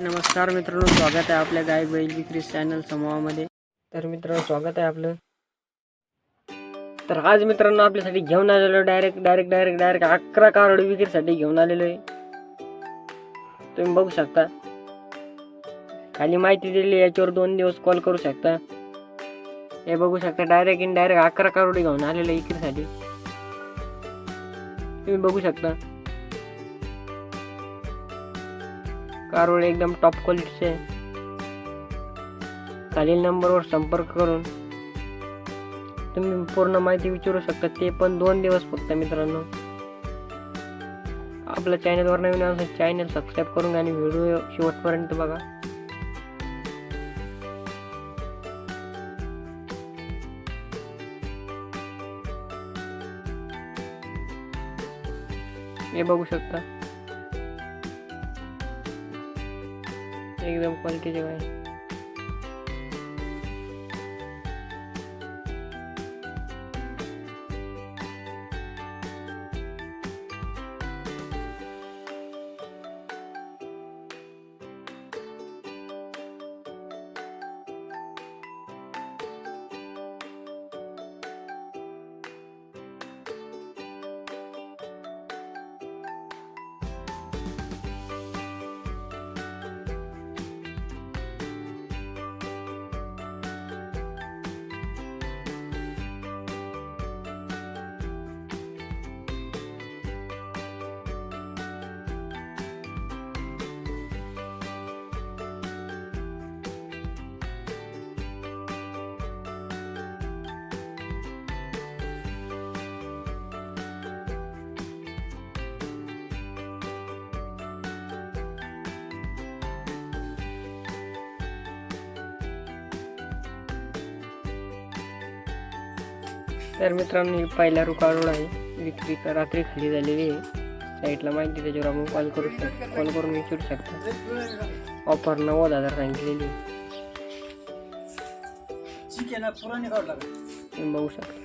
नमस्कार मित्रांनो स्वागत आहे आपल्या गाय बैल विक्री चॅनल समूहामध्ये. तर मित्रांनो स्वागत आहे आपलं. तर आज मित्रांनो आपल्यासाठी घेऊन आलेलो डायरेक्ट डायरेक्ट डायरेक्ट डायरेक्ट अकरा कारड विक्रीसाठी घेऊन आलेलो आहे. तुम्ही बघू शकता. खाली माहिती दिली याच्यावर दोन दिवस कॉल करू शकता. हे बघू शकता डायरेक्ट इन डायरेक्ट अकरा कारोडी घेऊन आलेलं आहे विक्रीसाठी. तुम्ही बघू शकता. कारवर एकदम टॉप क्वालिटीचे आहे खालील नंबरवर संपर्क करून तुम्ही पूर्ण माहिती विचारू शकता ते पण दोन दिवस फक्त मित्रांनो. आपल्या चॅनलवर नवीन असेल चॅनल सबस्क्राईब करून आणि व्हिडिओ शेवटपर्यंत बघा. हे बघू शकता. एकदम क्वालिटीचे गाय तर मित्रांनो ही पहिला रुकारोड आहे विक्री तर रात्री खाली झालेली आहे. साईडला माहिती त्याच्यावर आपण कॉल करू शकतो कॉल करून विचारू शकता. ऑफर नव्वद हजार सांगितलेली आहे. तुम्ही बघू शकता.